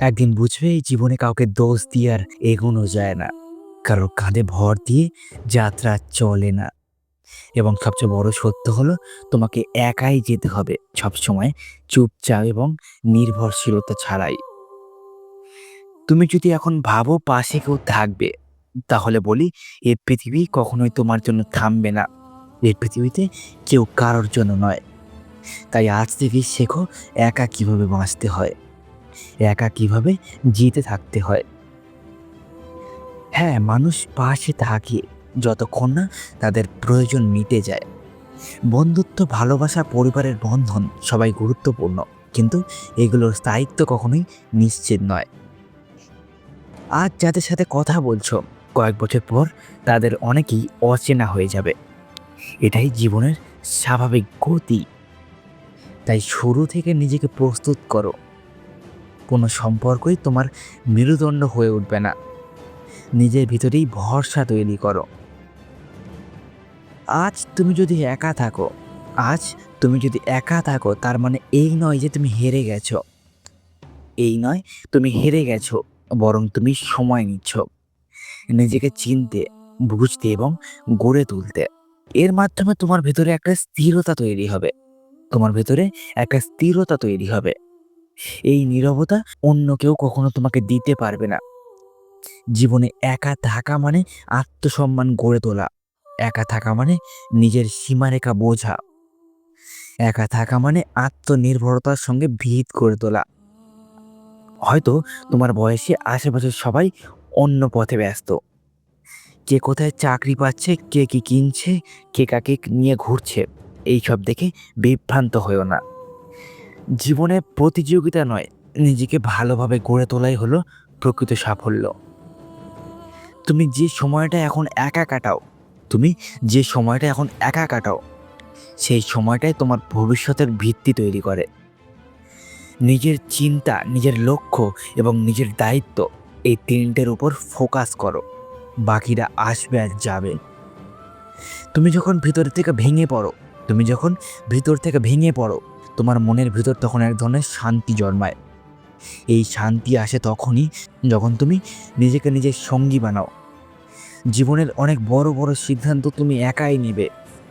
একদিন বুঝবে এই জীবনে কাউকে দোষ দিয়ে আর এগোনো যায় না। কারোর কাঁধে ভর দিয়ে যাত্রা চলে না। এবং সবচেয়ে বড় সত্য হলো, তোমাকে একাই যেতে হবে সবসময় চুপচাপ এবং নির্ভরশীলতা ছাড়াই। তুমি যদি এখন ভাবো পাশে কেউ থাকবে, তাহলে বলি, এ পৃথিবী কখনোই তোমার জন্য থামবে না। এই পৃথিবীতে কেউ কারোর জন্য নয়। তাই আজ থেকেই শেখো একা কীভাবে বাঁচতে হয়। একা কীভাবে জিতে থাকতে হয়। হ্যাঁ মানুষ পাশে থাকে, যতক্ষণ না তাদের প্রয়োজন মিটে যায়। বন্ধুত্ব, ভালোবাসা, পরিবারের বন্ধন সবাই গুরুত্বপূর্ণ, কিন্তু এগুলোর স্থায়িত্ব কখনোই নিশ্চিত নয়। আজ যাদের সাথে কথা বলছো, কয়েক বছর পর তাদের অনেকেই অচেনা হয়ে যাবে। এটাই জীবনের স্বাভাবিক গতি। তাই শুরু থেকে নিজেকে প্রস্তুত করো। কোনো সম্পর্কই তোমার মেরুদণ্ড হয়ে উঠবে না। নিজের ভিতরেই ভরসা তৈরি করো। আজ তুমি যদি একা থাকো, আজ তুমি যদি একা থাকো, তার মানে এই নয় যে তুমি হেরে গেছো। এই নয় তুমি হেরে গেছো, বরং তুমি সময় নিচ্ছ। নিজেকে চিনতে, বুঝতে এবং গড়ে তুলতে। এর মাধ্যমে তোমার ভেতরে একটা স্থিরতা তৈরি হবে। তোমার ভেতরে একটা স্থিরতা তৈরি হবে। এই নীরবতা অন্য কেউ কখনো তোমাকে দিতে পারবে না। জীবনে একা থাকা মানে আত্মসম্মান গড়ে তোলা। একা থাকা মানে নিজের সীমারেখা বোঝা। একা থাকা মানে আত্মনির্ভরতার সঙ্গে ভিত করে তোলা। হয়তো তোমার বয়সে আশেপাশের সবাই অন্য পথে ব্যস্ত। কে কোথায় চাকরি পাচ্ছে, কে কি কিনছে, কে কাকে নিয়ে ঘুরছে। এইসব দেখে বিভ্রান্ত হয়েও না। জীবনে প্রতিযোগিতা নয়, নিজেকে ভালোভাবে গড়ে তোলাই হলো প্রকৃত সাফল্য। তুমি যে সময়টা এখন একা কাটাও, তুমি যে সময়টা এখন একা কাটাও, সেই সময়টাই তোমার ভবিষ্যতের ভিত্তি তৈরি করে। নিজের চিন্তা, নিজের লক্ষ্য এবং নিজের দায়িত্ব এই তিনটের উপর ফোকাস করো, বাকিরা আসবে আর যাবে। তুমি যখন ভিতর থেকে ভেঙে পড়ো তুমি যখন ভিতর থেকে ভেঙে পড়ো, তোমার মনের ভিতর তখন এক ধরনের শান্তি জন্মায়। এই শান্তি আসে তখনই যখন তুমি নিজেকে নিজের সঙ্গী বানাও। জীবনের অনেক বড় বড় সিদ্ধান্ত তুমি একাই নেবে,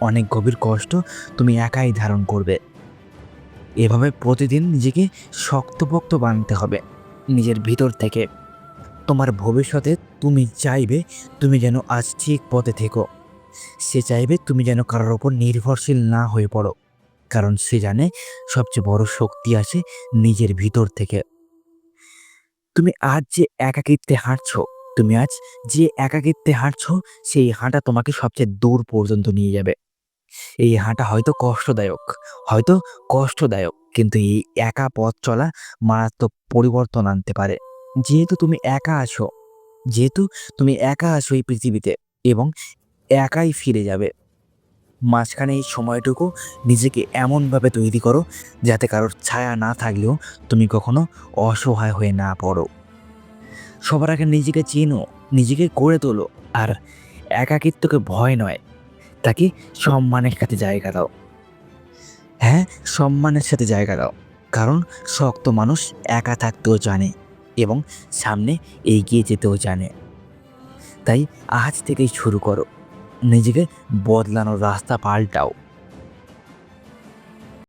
অনেক গভীর কষ্ট তুমি একাই ধারণ করবে। এভাবে প্রতিদিন নিজেকে শক্তপোক্ত বানাতে হবে, নিজের ভিতর থেকে। তোমার ভবিষ্যতে তুমি চাইবে তুমি যেন আজ ঠিক পথে থেকো। সে চাইবে তুমি যেন কারোর ওপর নির্ভরশীল না হয়ে পড়ো, কারণ সে জানে সবচেয়ে বড় শক্তি আসে নিজের ভিতর থেকে। তুমি আজ যে একাকিত্বে হাঁটছো, তুমি আজ যে একাকিত্বে হাঁটছো, সেই হাঁটা তোমাকে সবচেয়ে দূর পর্যন্ত নিয়ে যাবে। এই হাঁটা হয়তো কষ্টদায়ক হয়তো কষ্টদায়ক, কিন্তু এই একা পথ চলা মারাত্মক পরিবর্তন আনতে পারে। যেহেতু তুমি একা আছো, যেহেতু তুমি একা আছো এই পৃথিবীতে, এবং একাই ফিরে যাবে। মাঝখানে এই সময়টুকু নিজেকে এমনভাবে তৈরি করো যাতে কারোর ছায়া না থাকলেও তুমি কখনো অসহায় হয়ে না পড়ো। সবার আগে নিজেকে চেনো, নিজেকে করে তোলো, আর একাকিত্বকে ভয় নয়, তাকে সম্মানের সাথে জায়গা দাও। হ্যাঁ সম্মানের সাথে জায়গা দাও, কারণ শক্ত মানুষ একা থাকতেও জানে এবং সামনে এগিয়ে যেতেও জানে। তাই আজ থেকেই শুরু করো। নিজেকে বদলানোর রাস্তা পাল্টাও।